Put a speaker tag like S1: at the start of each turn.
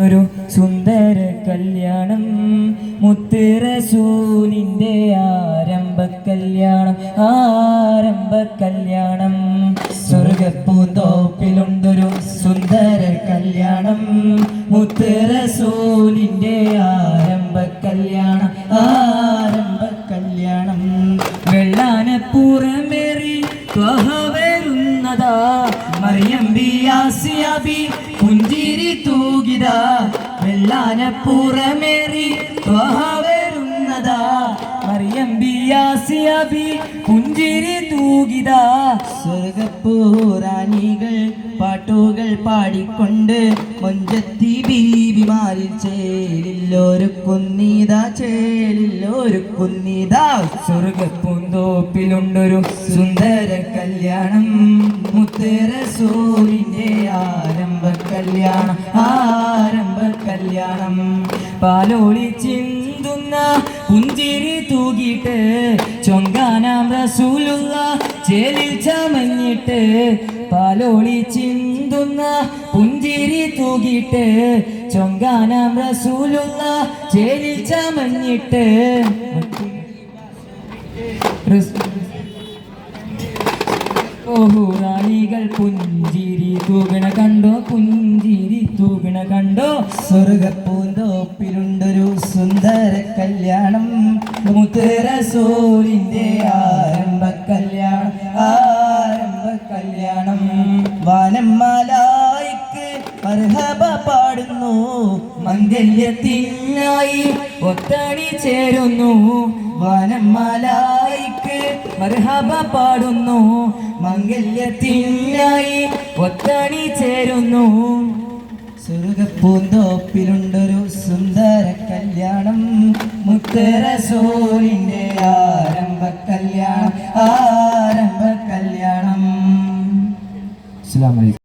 S1: ഒരു സുന്ദര കല്യാണം. മുത്തുറസൂലിന്റെ ആരംഭ കല്യാണം ആരംഭ കല്യാണം. സ്വർഗപ്പൂന്തോപ്പിലുണ്ടൊരു സുന്ദര കല്യാണം. മുത്തുറസൂലിന്റെ ആരംഭ കല്യാണം ആരംഭ കല്യാണം. വെള്ളാനപ്പുറമേറി വരുന്നതാ. മറിയം പുഞ്ചിരി തൂകിത. വെള്ളാനപ്പുറമേറി ത്വഹ വരുന്നതാ. മറിയം ബിയാസിയാബി പുഞ്ചിരി തൂകിത. സ്വർഗപ്പൂറാനികൾ പാട്ടുകൾ പാടിക്കൊണ്ട് മൊഞ്ചത്തി ബീവിമാരിൽ ചേലില്ലൊരു കുന്നീതാ ചേലില്ലൊരു കുന്നീതാ സ്വർഗപ്പൂന്തോപ്പിലുണ്ടൊരു സുന്ദര കല്യാണം മുത്തര സൂരിന്റെ ആരംഭ കല്യാണം ആരംഭ കല്യാണം പാലോളി ചിന്തുന്ന പുഞ്ചിരി തൂകിട്ട് ചൊങ്കാനാം റസൂലുള്ള ചേലിൽ ചമഞ്ഞിട്ട് പാലോളി ചിന്തുന്ന പുഞ്ചിരി തൂകിട്ട് ചൊങ്കാനാം റസൂലുള്ള ചേലിൽ ചമഞ്ഞിട്ട് പുഞ്ചിരി തൂകണ കണ്ടോ? പുഞ്ചിരി തൂകണ കണ്ടോ? സ്വർഗപ്പൂന്തോപ്പിലുണ്ടൊരു സുന്ദര കല്യാണം. മുത്തരസൂലിന്റെ ആരംഭ കല്യാണം ആരംഭ കല്യാണം. വാനമ്മാലായിക്ക് അർഹബ പാടുന്നു. മംഗല്യത്തിനായി ഒത്തണി ചേരുന്നു. വാനമ്മലായിക്ക് മർഹബ പാടുന്നു. മംഗല്യത്തിനായി ഒത്തണി ചേരുന്നു. സ്വർഗപ്പൂന്തോപ്പിലുണ്ടൊരു സുന്ദര കല്യാണം. മുത്തരസൂരിന്റെ ആരംഭ കല്യാണം. ആരംഭ കല്യാണം. അലൈക്കും.